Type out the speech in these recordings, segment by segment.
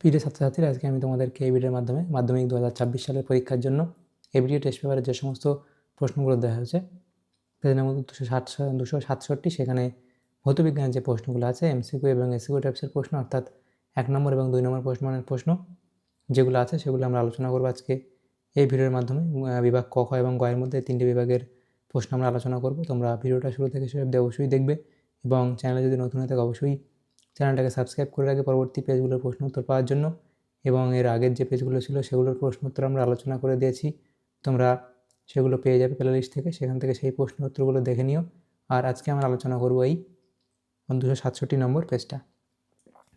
প্রিয় ছাত্রছাত্রীরা আজকে আমি তোমাদেরকে এই ভিডিওর মাধ্যমে মাধ্যমিক দু হাজার ছাব্বিশ সালের পরীক্ষার জন্য এবিডিও টেস্ট পেপারে যে সমস্ত প্রশ্নগুলো দেওয়া হয়েছে পেজের মধ্যে দুশো ষাট, দুশো সাতষট্টি, সেখানে ভৌতবিজ্ঞানের যে প্রশ্নগুলো আছে এমসিকিউ এবং এসিকিউ টাইপসের প্রশ্ন, অর্থাৎ এক নম্বর এবং দুই নম্বর প্রশ্নের প্রশ্ন যেগুলো আছে সেগুলো আমরা আলোচনা করব আজকে। এই ভিডিওর মাধ্যমে বিভাগ ক, খ এবং গয়ের মধ্যে তিনটি বিভাগের প্রশ্ন আমরা আলোচনা করব। তোমরা ভিডিওটা শুরু থেকে শেষ অবধি অবশ্যই দেখবে এবং চ্যানেলে যদি নতুন হয়ে থাকে অবশ্যই চ্যানেলটাকে সাবস্ক্রাইব করে রাখে পরবর্তী পেজগুলোর প্রশ্ন উত্তর পাওয়ার জন্য এবং এর আগের যে পেজগুলো ছিল সেগুলোর প্রশ্ন উত্তর আমরা আলোচনা করে দিয়েছি। তোমরা সেগুলো পেয়ে যাবে প্লে লিস্ট থেকে। সেখান থেকে সেই প্রশ্ন উত্তরগুলো দেখে নিও। আর আজকে আমরা আলোচনা করব এই দুশো সাতষট্টি নম্বর পেজটা।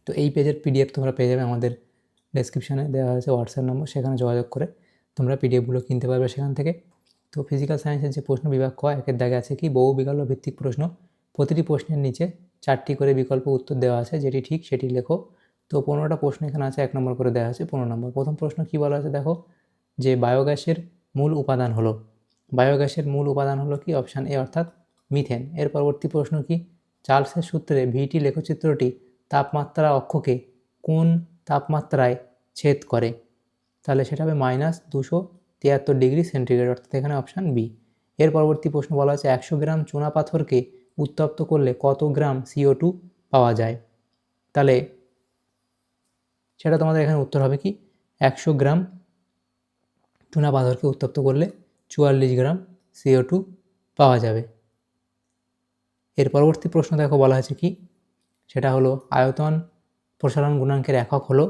তো এই পেজের পিডিএফ তোমরা পেয়ে যাবে। আমাদের ডেসক্রিপশানে দেওয়া হয়েছে হোয়াটসঅ্যাপ নম্বর সেখানে যোগাযোগ করে তোমরা পিডিএফগুলো কিনতে পারবে সেখান থেকে। তো ফিজিক্যাল সায়েন্সের যে প্রশ্ন বিভাগ ক, একের দাগে আছে কি? বহু বিকল্প ভিত্তিক প্রশ্ন। প্রতিটি প্রশ্নের নিচে চারটি করে বিকল্প উত্তর দেওয়া আছে, যেটি ঠিক সেটি লেখো। তো পনেরোটা প্রশ্ন এখানে আছে, এক নম্বর করে দেওয়া আছে, পনেরো নম্বর। প্রথম প্রশ্ন কী বলা আছে দেখো? যে বায়োগ্যাসের মূল উপাদান হলো। বায়োগ্যাসের মূল উপাদান হলো কি? অপশান এ অর্থাৎ মিথেন। এর পরবর্তী প্রশ্ন কি? চার্লসের সূত্রে ভিটি লেখচিত্রটি তাপমাত্রা অক্ষকে কোন তাপমাত্রায় ছেদ করে? তাহলে সেটা হবে মাইনাস দুশো তিয়াত্তর ডিগ্রি সেন্টিগ্রেড, অর্থাৎ এখানে অপশান বি। এর পরবর্তী প্রশ্ন বলা হচ্ছে একশো গ্রাম চুনা পাথরকে উত্তপ্ত করলে কত গ্রাম সিও টু পাওয়া যায়? তাহলে সেটা তোমাদের এখানে উত্তর হবে কি? একশো গ্রাম চুনা পাথরকে উত্তপ্ত করলে চুয়াল্লিশ গ্রাম সিও টু পাওয়া যাবে। এর পরবর্তী প্রশ্ন দেখো, বলা আছে কি? সেটা হলো আয়তন প্রসারণ গুণাঙ্কের একক হলো,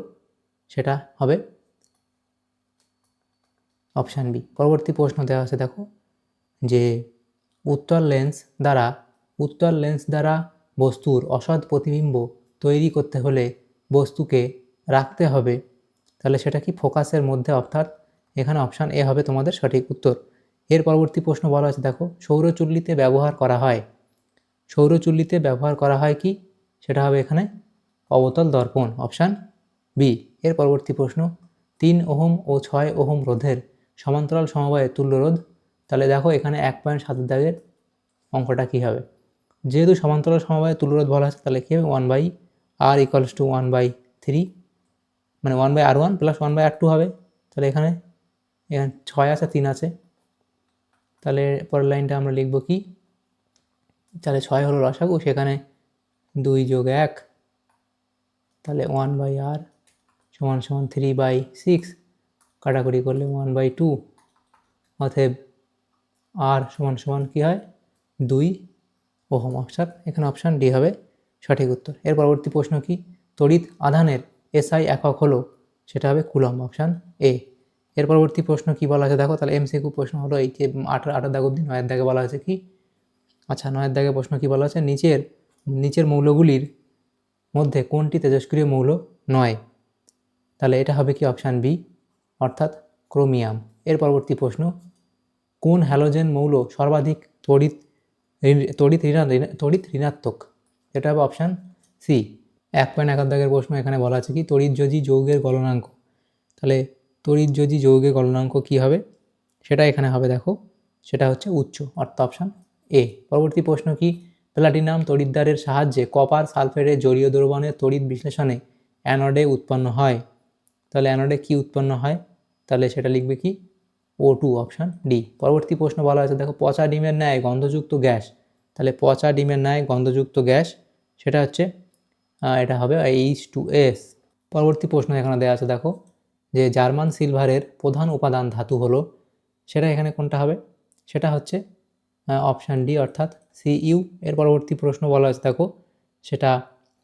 সেটা হবে অপশান বি। পরবর্তী প্রশ্ন দেওয়া আছে দেখো, যে উত্তর লেন্স দ্বারা উত্তর লেন্স দ্বারা বস্তুর অসৎ প্রতিবিম্ব তৈরি করতে হলে বস্তুকে রাখতে হবে। তাহলে সেটা কি ফোকাসের মধ্যে? অর্থাৎ এখানে অপশান এ হবে তোমাদের সঠিক উত্তর। এর পরবর্তী প্রশ্ন বলা আছে দেখো, সৌরচুল্লিতে ব্যবহার করা হয়। সৌরচুল্লিতে ব্যবহার করা হয় কি? সেটা হবে এখানে অবতল দর্পণ, অপশান বি। এর পরবর্তী প্রশ্ন, তিন ওহম ও ছয় ওহম রোধের সমান্তরাল সমবায়ে তুল্য রোধ। তাহলে দেখো, এখানে এক পয়েন্ট সাতের দাগের অঙ্কটা কী হবে? যেহেতু সমান্তরাল সমবায়ে তুল্যরোধ বলা আছে, তাহলে কী হবে? One by R equals to one by three মানে one by R one plus one by R two হবে। তাহলে এখানে এখানে ছয় আছে, তিন আছে। তাহলে পরের লাইনটা আমরা লিখব কি? তাহলে ছয় হলো রসাগু, সেখানে দুই যোগ এক, তাহলে ওয়ান বাই আর সমান সমান থ্রি বাই সিক্স কাটাকুটি করলে ওয়ান বাই টু অতএব আর সমান সমান কী হয়? দুই ওহম অপশান। এখানে অপশান ডি হবে সঠিক উত্তর। এর পরবর্তী প্রশ্ন কি? তড়িৎ আধানের এসআই একক হলো, সেটা হবে কুলম অপশান এ। এর পরবর্তী প্রশ্ন কি বলা আছে দেখো, তাহলে এমসিকিউ প্রশ্ন হলো এই যে আঠারো, আঠার দাগ অব্দি নয়ের দাগে বলা আছে কি? আচ্ছা নয়ের দাগে প্রশ্ন কি বলা আছে নিচের নিচের মৌলগুলির মধ্যে কোনটি তেজস্ক্রিয় মৌল নয়? তাহলে এটা হবে কি অপশান বি? অর্থাৎ ক্রোমিয়াম। এর পরবর্তী প্রশ্ন, কোন হ্যালোজেন মৌল সর্বাধিক তড়িৎ তড়িৎ তড়িৎ ঋণাত্মক। এটা হবে অপশান সি এক পয়েন্ট একার প্রশ্ন এখানে বলা আছে কি? তড়িৎযোজী যৌগের গলনাঙ্ক। তাহলে তড়িৎযোজী যৌগের গলনাঙ্ক কী হবে? সেটা এখানে হবে দেখো। সেটা হচ্ছে উচ্চ, অর্থাৎ অপশান এ পরবর্তী প্রশ্ন কি? প্লাটিনাম তড়িৎদ্বারের সাহায্যে কপার সালফেটের জলীয় দ্রবণের তড়িৎ বিশ্লেষণে অ্যানোডে উৎপন্ন হয়। তাহলে অ্যানোডে কি উৎপন্ন হয়? তাহলে সেটা লিখবে কি? O two option D. পরবর্তী প্রশ্ন বলা হয়েছে, দেখো পচা ডিমের ন্যায় গন্ধযুক্ত গ্যাস। তাহলে পচা ডিমের ন্যায় গন্ধযুক্ত গ্যাস, সেটা হচ্ছে এটা হবে এইচ টু এস পরবর্তী প্রশ্ন এখানে দেওয়া আছে, দেখো, যে জার্মান সিলভারের প্রধান উপাদান ধাতু হলো, সেটা এখানে কোনটা হবে? সেটা হচ্ছে অপশান ডি, অর্থাৎ সিইউ এর পরবর্তী প্রশ্ন বলা আছে দেখো, সেটা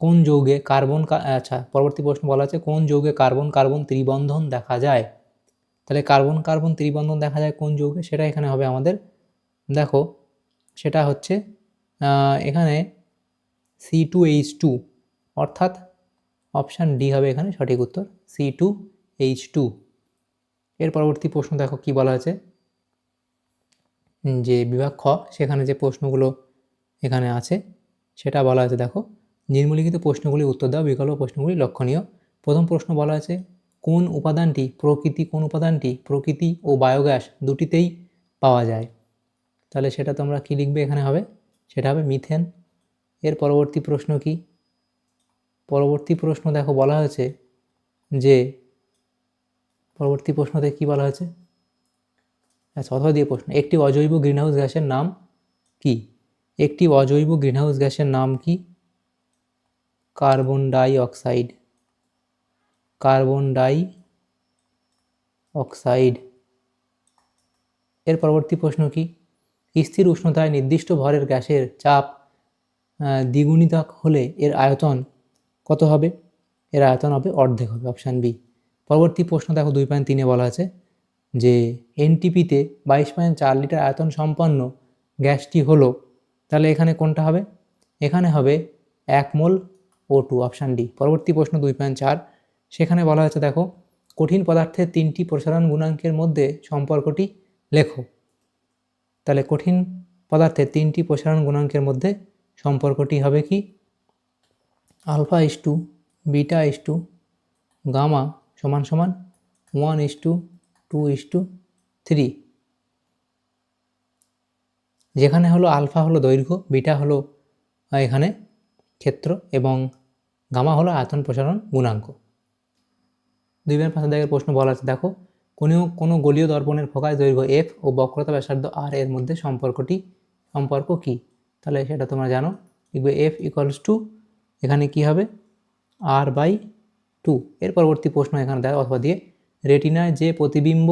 কোন যৌগে কার্বন আচ্ছা পরবর্তী প্রশ্ন বলা আছে, কোন যৌগে কার্বন কার্বন ত্রিবন্ধন দেখা যায়? তাহলে কার্বন কার্বন ত্রিবন্ধন দেখা যায় কোন যৌগে? সেটা এখানে হবে আমাদের। দেখো, সেটা হচ্ছে এখানে সি টু এইচ টু অর্থাৎ অপশান ডি হবে এখানে সঠিক উত্তর সি টু এইচ টু এর পরবর্তী প্রশ্ন দেখো কি বলা আছে যে বিভাগ খ, সেখানে যে প্রশ্নগুলো এখানে আছে, সেটা বলা আছে দেখো। নিম্নলিখিত প্রশ্নগুলি উত্তর দাও, বিকল্প প্রশ্নগুলি লক্ষণীয়। প্রথম প্রশ্ন বলা আছে কোন উপাদানটি প্রকৃতি, কোন উপাদানটি প্রকৃতি ও বায়োগ্যাস দুটিতেই পাওয়া যায়। তাহলে সেটা তোমরা কি লিখবে এখানে হবে? সেটা হবে মিথেন। এর পরবর্তী প্রশ্ন কি? পরবর্তী প্রশ্ন দেখো বলা হয়েছে যে, পরবর্তী প্রশ্নতে কী বলা হয়েছে? আচ্ছা অথবা দিয়ে প্রশ্ন, একটি অজৈব গ্রিনহাউস গ্যাসের নাম কি? একটি অজৈব গ্রিনহাউস গ্যাসের নাম কি? Carbon dioxide. Carbon dioxide. এর পরবর্তী প্রশ্ন কি? স্থির উষ্ণতায় নির্দিষ্ট ভরের গ্যাসের চাপ দ্বিগুণিত হলে এর আয়তন কত হবে? এর আয়তন হবে অর্ধেক হবে, অপশান বি। পরবর্তী প্রশ্ন দেখো, দুই পয়েন্ট তিনে বলা আছে যে এনটিপিতে বাইশ পয়েন্ট চার লিটার আয়তন সম্পন্ন গ্যাসটি হলো, তাহলে এখানে কোনটা হবে? এখানে হবে এক mole O two, option D. পরবর্তী প্রশ্ন, দুই পয়েন্ট চার। সেখানে বলা হয়েছে, দেখো, কঠিন পদার্থের তিনটি প্রসারণ গুণাঙ্কের মধ্যে সম্পর্কটি লেখো। তাহলে কঠিন পদার্থের তিনটি প্রসারণ গুণাঙ্কের মধ্যে সম্পর্কটি হবে কি? Alpha is to beta is to gamma সমান সমান one is to two two is to যেখানে হলো আলফা হলো দৈর্ঘ্য, বিটা হলো এখানে ক্ষেত্র এবং গামা হলো আয়তন প্রসারণ গুণাঙ্ক। দুই বার পাঁচের দাগের প্রশ্ন বলা আছে, দেখো কোনো কোনো গলীয় দর্পণের ফোকাস দৈর্ঘ্য এফ ও বক্রতা ব্যাসার্ধ আর এর মধ্যে সম্পর্কটি, সম্পর্ক কি? তাহলে সেটা তোমরা জানো, লিখবে এফ ইকুয়ালস টু এখানে কি হবে? আর বাই টু এর পরবর্তী প্রশ্ন এখানে দেয় অথবা দিয়ে, রেটিনায় যে প্রতিবিম্ব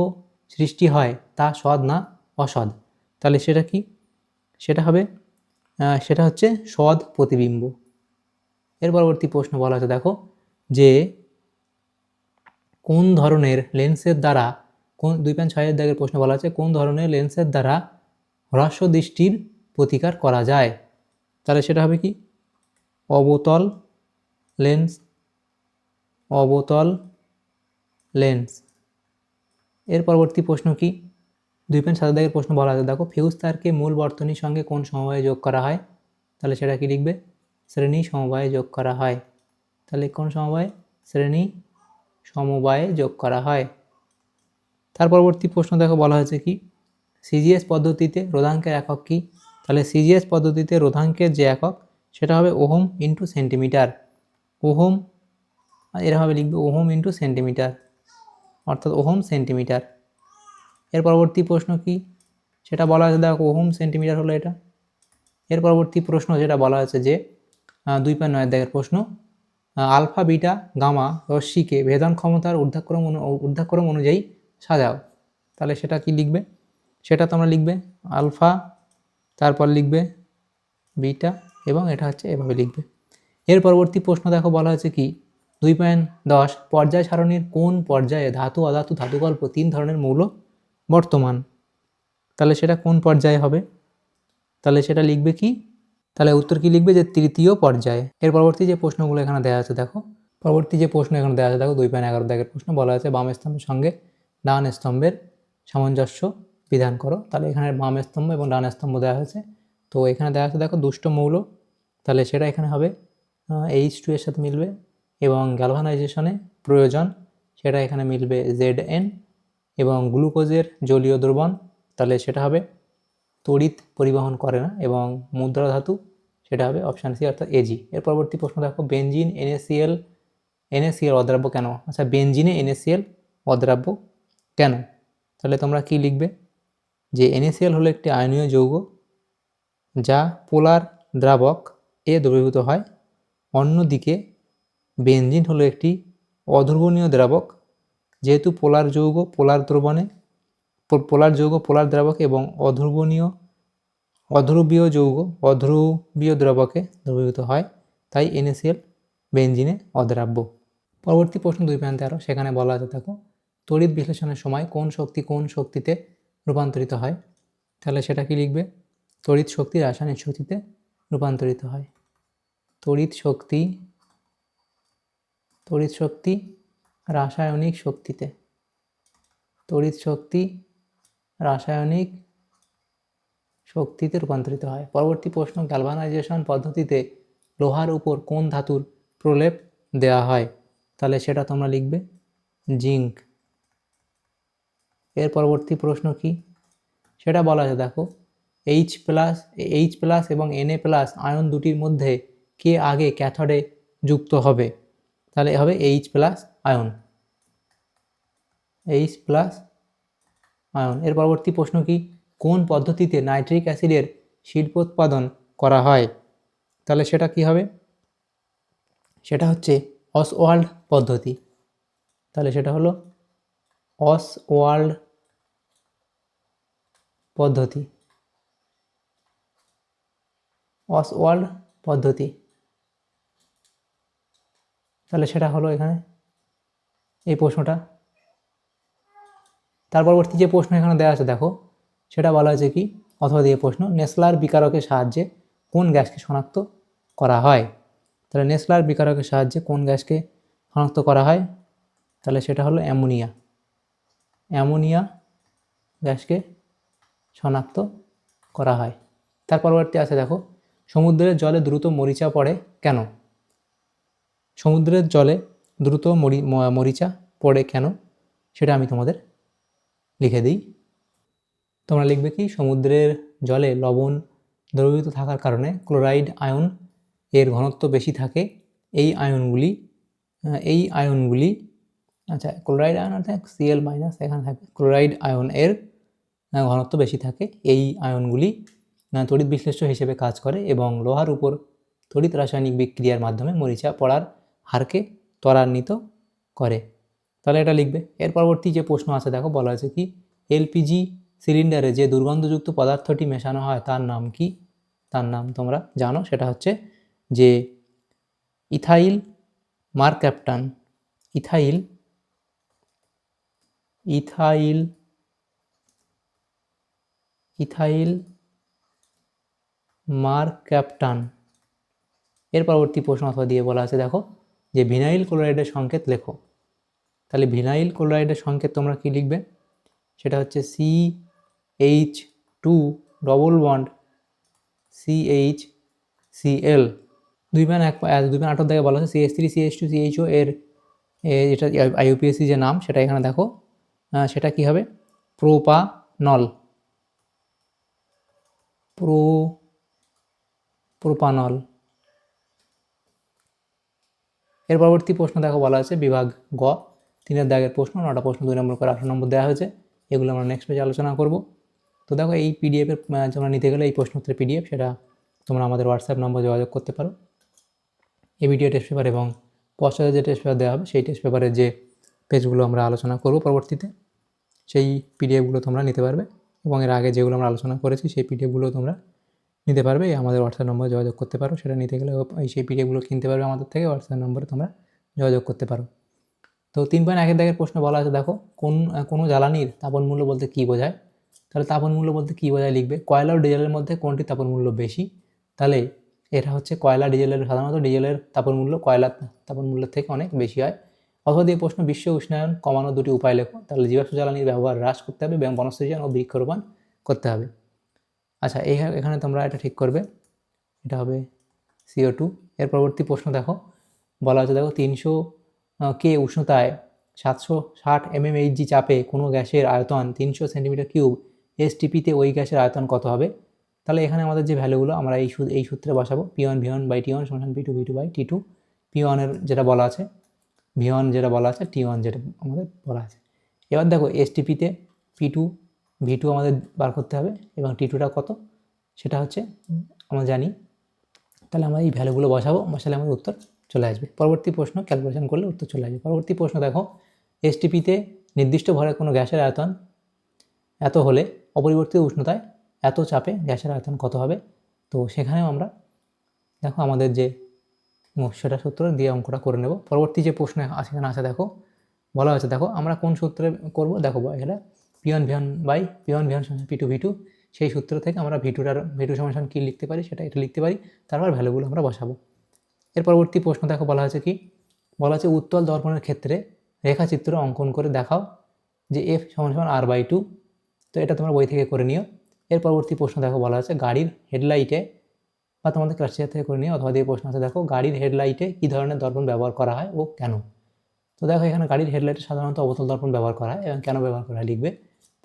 সৃষ্টি হয়, তা সৎ না অসৎ তাহলে সেটা কি? সেটা হবে সেটা হচ্ছে সদ প্রতিবিম্ব। এর পরবর্তী প্রশ্ন বলা আছে, দেখো, যে কোন ধরনের লেন্সের দ্বারা, কোন, দুই পয়েন্ট ছয়ের দাগের প্রশ্ন বলা আছে, কোন ধরনের লেন্সের দ্বারা হ্রস্ব দৃষ্টির প্রতিকার করা যায়? তাহলে সেটা হবে কি? অবতল লেন্স অবতল লেন্স। এর পরবর্তী প্রশ্ন কি? দুই পয়েন্ট সাত দাগের প্রশ্ন বলা আছে। দেখো ফিউজ তারকে মূল বর্তনীর সঙ্গে কোন সমবায়ে যোগ করা হয়? তাহলে সেটা কি লিখবে? শ্রেণি সমবায়ে যোগ করা হয়। তাহলে কোন সমবায়? শ্রেণি সমবায়ে যোগ করা হয়। তার পরবর্তী প্রশ্ন দেখো, বলা হয়েছে কি? সিজিএস পদ্ধতিতে রোধাঙ্কের একক কি? তাহলে সিজিএস পদ্ধতিতে রোধাঙ্কের যে একক, সেটা হবে ওহম ইন্টু সেন্টিমিটার ওহম এরভাবে লিখবে ওহম ইন্টু সেন্টিমিটার অর্থাৎ ওহম সেন্টিমিটার এর পরবর্তী প্রশ্ন কি? সেটা বলা হয়েছে, দেখো, ওহম সেন্টিমিটার হলো এটা। এর পরবর্তী প্রশ্ন যেটা বলা হয়েছে যে দুই পয়েন্ট নয়ের দাগের প্রশ্ন আলফা, বিটা, গামা, রশ্মিকে ভেদন ক্ষমতার ঊর্ধ্বক্রম ঊর্ধ্বক্রম অনুযায়ী সাজাও। তাহলে সেটা কি লিখবে? সেটা তোমরা লিখবে আলফা, তারপর লিখবে বিটা এবং এটা হচ্ছে এভাবে লিখবে। এর পরবর্তী প্রশ্ন দেখো, বলা হয়েছে কি? দুই পয়েন্ট দশ, পর্যায় সারণীর কোন পর্যায়ে ধাতু, অধাতু, ধাতুকল্প তিন ধরনের মৌল বর্তমান? তাহলে সেটা কোন পর্যায়ে হবে? তাহলে সেটা লিখবে কি? তাহলে উত্তর কি লিখবে? যে তৃতীয় পর্যায়ে। এর পরবর্তী যে প্রশ্নগুলো এখানে দেওয়া আছে, দেখো। পরবর্তী যে প্রশ্ন এখানে দেওয়া আছে, দেখো, দুই পয়েন্ট এগারো দাগের প্রশ্ন বলা আছে, বাম স্তম্ভের সঙ্গে ডান স্তম্ভের সামঞ্জস্য বিধান করো। তাহলে এখানে বাম স্তম্ভ এবং ডান স্তম্ভ দেওয়া হয়েছে। তো এখানে দেওয়া আছে, দেখো, দুষ্ট মৌল। তাহলে সেটা এখানে হবে এইচ টু এর সাথে মিলবে এবং গ্যালভানাইজেশনে প্রয়োজন। সেটা এখানে মিলবে জেড এন এবং গ্লুকোজের জলীয় দ্রবণ। তাহলে সেটা হবে, তড়িৎ পরিবহন করে না এবং মুদ্রা ধাতু। সেটা হবে অপশান সি অর্থাৎ এজি এর পরবর্তী প্রশ্ন দেখো বেঞ্জিন এনএসিএল এনএসিএল অদ্রাব্য কেন? আচ্ছা বেঞ্জিনে এনএসিএল অদ্রাব্য কেন? তাহলে তোমরা কি লিখবে? যে এনএসিএল হলো একটি আয়নীয় যৌগ যা পোলার দ্রাবক এ দ্রবীভূত হয়। অন্যদিকে বেনজিন হলো একটি অধ্রুবনীয় দ্রাবক, যেহেতু পোলার যৌগ পোলার দ্রবণে পোলার যৌগ পোলার দ্রাবক এবং অধ্রুবনীয় অধ্রুবীয় যৌগ, অধ্রুবীয় দ্রবকে দ্রবীভূত হয়, তাই এনএসিএল বেঞ্জিনে অদ্রাব্য। পরবর্তী প্রশ্ন দুই পয়েন্ট তেরো সেখানে বলা আছে, দেখো, তড়িৎ বিশ্লেষণের সময় কোন শক্তি কোন শক্তিতে রূপান্তরিত হয়? তাহলে সেটা কি লিখবে? তড়িৎ শক্তি রাসায়নিক শক্তিতে রূপান্তরিত হয়। তড়িৎ শক্তি তড়িৎ শক্তি রাসায়নিক শক্তিতে। তড়িৎ শক্তি রাসায়নিক শক্তিতে রূপান্তরিত হয়। পরবর্তী প্রশ্ন গ্যালভানাইজেশন পদ্ধতিতে লোহার উপর কোন ধাতুর প্রলেপ দেওয়া হয়? তাহলে সেটা তোমরা লিখবে জিঙ্ক। এর পরবর্তী প্রশ্ন কি? সেটা বলা আছে, দেখো এইচ প্লাস এইচ প্লাস এবং এনএ প্লাস আয়ন দুটির মধ্যে কে আগে ক্যাথডে যুক্ত হবে? তাহলে হবে H plus ion. H plus ion. এর পরবর্তী প্রশ্ন কি? কোন পদ্ধতিতে নাইট্রিক অ্যাসিডের শিল্পোৎপাদন করা হয়? তাহলে সেটা কি হবে? সেটা হচ্ছে অসওয়াল্ড পদ্ধতি। তাহলে সেটা হলো অসওয়াল্ড পদ্ধতি। অসওয়াল্ড পদ্ধতি। তাহলে সেটা হলো এখানে এই প্রশ্নটা। তার পরবর্তী যে প্রশ্ন এখানে দেওয়া আছে, দেখো। সেটা বলা হয়েছে কি? অথবা দিয়ে প্রশ্ন, নেসলার বিকারকের সাহায্যে কোন গ্যাসকে শনাক্ত করা হয়? তাহলে নেসলার বিকারকের সাহায্যে কোন গ্যাসকে শনাক্ত করা হয়? তাহলে সেটা হলো অ্যামোনিয়া। অ্যামোনিয়া গ্যাসকে শনাক্ত করা হয়। তার পরবর্তী আছে দেখো, সমুদ্রের জলে দ্রুত মরিচা পড়ে কেন? সমুদ্রের জলে দ্রুত মরি মরিচা পড়ে কেন? সেটা আমি তোমাদের লিখে দিই। তোমরা লিখবে কি, সমুদ্রের জলে লবণ দ্রবীভূত থাকার কারণে ক্লোরাইড আয়ন এর ঘনত্ব বেশি থাকে। এই আয়নগুলি এই আয়নগুলি আচ্ছা ক্লোরাইড আয়ন অর্থাৎ সিএল মাইনাস এখানে থাকে, ক্লোরাইড আয়ন এর ঘনত্ব বেশি থাকে। এই আয়নগুলি তড়িৎ বিশ্লেষ্য হিসেবে কাজ করে এবং লোহার উপর তড়িৎ রাসায়নিক বিক্রিয়ার মাধ্যমে মরিচা পড়ার হারকে ত্বরান্বিত করে। তাহলে এটা লিখবে। এর পরবর্তী যে প্রশ্ন আছে, দেখো, বলা হয়েছে কি এলপিজি সিলিন্ডারে যে দুর্গন্ধযুক্ত পদার্থটি মেশানো হয়, তার নাম কি? তার নাম তোমরা জানো, সেটা হচ্ছে যে ethyl mercaptan ethyl ethyl ethyl mercaptan এর পরবর্তী প্রশ্ন অথবা দিয়ে বলা আছে, দেখো, যে ভিনাইল ক্লোরাইডের সংকেত লেখো। তাহলে ভিনাইল ক্লোরাইডের সংকেত তোমরা কি লিখবে? সেটা হচ্ছে C H two double bond C H C L দুই ম্যান এক দুই ম্যান আঠারো থেকে বলা আছে C S three C H two C H O এর এ, যেটা আইইউপিএসসি যে নাম সেটা এখানে দেখো। সেটা কি হবে? প্রোপানল। Pro propanol. এর পরবর্তী প্রশ্ন দেখো বলা আছে বিভাগ গ। তিনের দাগের প্রশ্ন নটা প্রশ্ন দুই নম্বর করে আঠারো নম্বর দেওয়া হয়েছে। এগুলো আমরা নেক্সট পেজে আলোচনা করব। তো দেখো এই পিডিএফের তোমরা নিতে গেলে এই প্রশ্নোত্তরের পিডিএফ সেটা তোমরা আমাদের হোয়াটসঅ্যাপ নম্বর যোগাযোগ করতে পারো। এই ভিডিও টেস্ট পেপার এবং পশ্চাতে যে টেস্ট পেপার দেওয়া হবে, সেই টেস্ট পেপারের যে পেজগুলো আমরা আলোচনা করব পরবর্তীতে, সেই পিডিএফগুলো তোমরা নিতে পারবে এবং এর আগে যেগুলো আমরা আলোচনা করেছি, সেই পিডিএফগুলো তোমরা নিতে পারবে। আমাদের হোয়াটসঅ্যাপ নম্বরে যোগাযোগ করতে পারো। সেটা নিতে গেলে এই সেই পিডিএফগুলো কিনতে পারবে আমাদের থেকে। হোয়াটসঅ্যাপ নম্বরে তোমরা যোগাযোগ করতে পারো। তো তিন পয়েন্ট একের দাগের প্রশ্ন বলা আছে, দেখো কোন, কোনো জ্বালানির তাপন মূল্য বলতে কী বোঝায়? তাহলে তাপন মূল্য বলতে কী বোঝায় লিখবে? কয়লা ও ডিজেলের মধ্যে কোনটি তাপন মূল্য বেশি? তাহলে এটা হচ্ছে কয়লা ডিজেলের, সাধারণত ডিজেলের তাপন মূল্য কয়লা তাপন মূল্যের থেকে অনেক বেশি হয়। অথবা দিয়ে প্রশ্ন, বিশ্ব উষ্ণায়ন কমানোর দুটি উপায় লেখো। তাহলে জীবাশ্ম জ্বালানির ব্যবহার হ্রাস করতে হবে এবং বনসৃজন ও বৃক্ষরোপণ করতে হবে। আচ্ছা এই এখানে তোমরা এটা ঠিক করবে। এটা হবে সিও টু এর পরবর্তী প্রশ্ন দেখো। বলা হচ্ছে, দেখো, তিনশো কে উষ্ণতায় সাতশো ষাট এমএমএইচজি চাপে কোনো গ্যাসের আয়তন তিনশো সেন্টিমিটার কিউব এসটিপিতে ওই গ্যাসের আয়তন কত হবে? তাহলে এখানে আমাদের যে ভ্যালুগুলো, আমরা এই এই সূত্রে বসাবো। P one V one by T one সমান P two V two by T two P ওয়ানের যেটা বলা আছে ভি ওয়ান যেটা বলা আছে টি ওয়ান যেটা আমাদের বলা আছে। এবার দেখো এসটিপিতে পি টু ভি টু আমাদের বার করতে হবে, এবং টি টুটা কত? সেটা হচ্ছে, আমরা জানি। তাহলে আমরা এই ভ্যালুগুলো বসাবো, বসালে আমাদের উত্তর চলে আসবে। পরবর্তী প্রশ্ন ক্যালকুলেশন করলে উত্তর চলে আসবে। পরবর্তী প্রশ্ন দেখো এসটিপিতে নির্দিষ্ট ভরে কোনো গ্যাসের আয়তন এত হলে অপরিবর্তিত উষ্ণতায় এত চাপে গ্যাসের আয়তন কত হবে? তো সেখানেও আমরা দেখো আমাদের যে সেটা সূত্র দিয়ে অঙ্কটা করে নেব। পরবর্তী যে প্রশ্ন আছে, এখানে আছে দেখো, বলা হয়েছে দেখো, আমরা কোন সূত্রে করব? দেখো এখানে P one V one by P one V one সমান পি টু ভি টু সেই সূত্র থেকে আমরা ভি টুটার ভি সমান কী লিখতে পারি? সেটা এটা লিখতে পারি, তারপর ভ্যালুগুলো আমরা বসাবো। এর পরবর্তী প্রশ্ন দেখো, বলা হয়েছে কি? বলা হচ্ছে উত্তল দর্পণের ক্ষেত্রে রেখাচিত্র অঙ্কন করে দেখাও যে এফ সমান সমান আর বাই টু তো এটা তোমার বই থেকে করে নিও। এর পরবর্তী প্রশ্ন দেখো বলা আছে, গাড়ির হেডলাইটে বা তোমাদের ক্লাসিয়ার থেকে করে নিও, অথবা দিয়ে প্রশ্ন আছে, দেখো গাড়ির হেডলাইটে কী ধরনের দর্পণ ব্যবহার করা হয় ও কেন? তো দেখো এখানে গাড়ির হেডলাইটে সাধারণত অবতল দর্পণ ব্যবহার করা হয় এবং কেন ব্যবহার করা হয় লিখবে।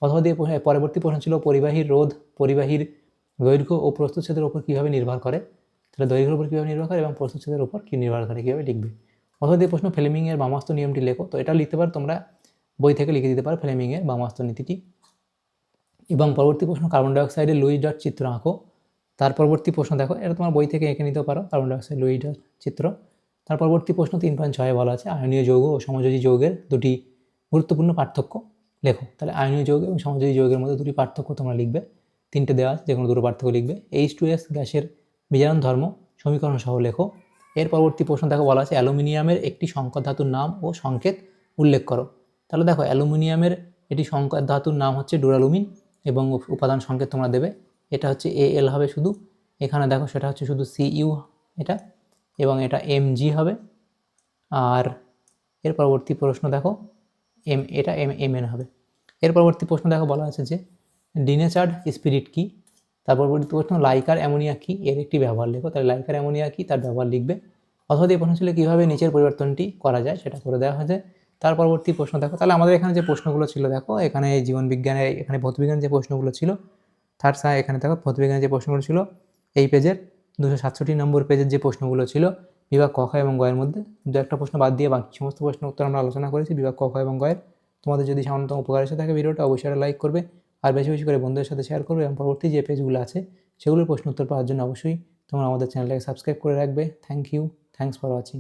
অথবা দিয়ে পরবর্তী প্রশ্ন ছিল পরিবাহীর রোধ, পরিবাহীর দৈর্ঘ্য ও প্রস্তুচ্ছেদের উপর কীভাবে নির্ভর করে? তাহলে দৈর্ঘ্যের উপর কীভাবে নির্ভর করে এবং প্রস্তুচ্ছেদের উপর কী নির্ভর করে কীভাবে লিখবে? অথবা দিয়ে প্রশ্ন, ফ্লেমিংয়ের বামাস্ত নিয়মটি লেখো, তো এটা লিখতে পারো, তোমরা বই থেকে লিখে দিতে পারো ফ্লেমিংয়ের বামাস্ত নীতিটি। এবং পরবর্তী প্রশ্ন কার্বন ডাইঅক্সাইডের লুইস ডট চিত্র আঁকো। তার পরবর্তী প্রশ্ন দেখো, এটা তোমার বই থেকে এঁকে নিতে পারো কার্বন ডাইঅক্সাইড লুইস ডট চিত্র। তার পরবর্তী প্রশ্ন তিন পয়েন্ট ছয়ে বলা আছে, আয়নীয় যৌগ ও সমযোজী যৌগের দুটি গুরুত্বপূর্ণ পার্থক্য। লেখো, তাহলে আয়নীয় যৌগ এবং সমযোজী যৌগের মধ্যে দুটি পার্থক্য তোমরা লিখবে। তিনটে দেওয়া আছে যে কোনো দুটো পার্থক্য লিখবে। এইচ টু এস গ্যাসের বিজারণ ধর্ম, সমীকরণ সহ লেখো। এর পরবর্তী প্রশ্ন দেখো, বলা আছে, অ্যালুমিনিয়ামের একটি সংকর ধাতুর নাম ও সংকেত উল্লেখ করো। তাহলে দেখো, অ্যালুমিনিয়ামের এটি সংকর ধাতুর নাম হচ্ছে ডুরালুমিন এবং উপাদান সংকেত তোমরা দেবে। এটা হচ্ছে এ এল হবে শুধু। এখানে দেখো সেটা হচ্ছে শুধু সি ইউ এটা এবং এটা এম জি হবে। আর এর পরবর্তী প্রশ্ন দেখো এম এটা এম এম এন হবে। এর পরবর্তী প্রশ্ন দেখো বলা আছে যে, ডিনেচার্ড স্পিরিট কি? তার পরবর্তী প্রশ্ন, লাইকার অ্যামোনিয়া কি? এর একটি ব্যবহার লেখো। তাহলে লাইকার অ্যামোনিয়া কি? তার ব্যবহার লিখবে। অথবা এই প্রশ্ন ছিল কীভাবে নিচের পরিবর্তনটি করা যায় সেটা করে দেওয়া হয়েছে। তার পরবর্তী প্রশ্ন, দেখো, তাহলে আমাদের এখানে যে প্রশ্নগুলো ছিল, দেখো, এখানে জীবন বিজ্ঞানের, এখানে ভৌতবিজ্ঞানের যে প্রশ্নগুলো ছিল, তার সাথে এখানে, দেখো ভৌতবিজ্ঞানের যে প্রশ্নগুলো ছিল, এই পেজের দুশো সাতষট্টি নম্বর পেজের যে প্রশ্নগুলো ছিল, বিভাগ ক, খ এবং গয়ের মধ্যে দু একটা প্রশ্ন বাদ দিয়ে বাকি সমস্ত প্রশ্ন উত্তর আমরা আলোচনা করেছি, বিভাগ ক, খ এবং গয়ের তোমাদের যদি সামান্যতম উপকার এসে থাকে ভিডিওটা, অবশ্যই লাইক করবে, আর বেশি বেশি করে বন্ধুদের সাথে শেয়ার করবে, এবং পরবর্তী যে পেজগুলো আছে, সেগুলোর প্রশ্ন উত্তর পাওয়ার জন্য অবশ্যই তোমরা আমাদের চ্যানেলটাকে সাবস্ক্রাইব করে রাখবে। Thank you thanks for watching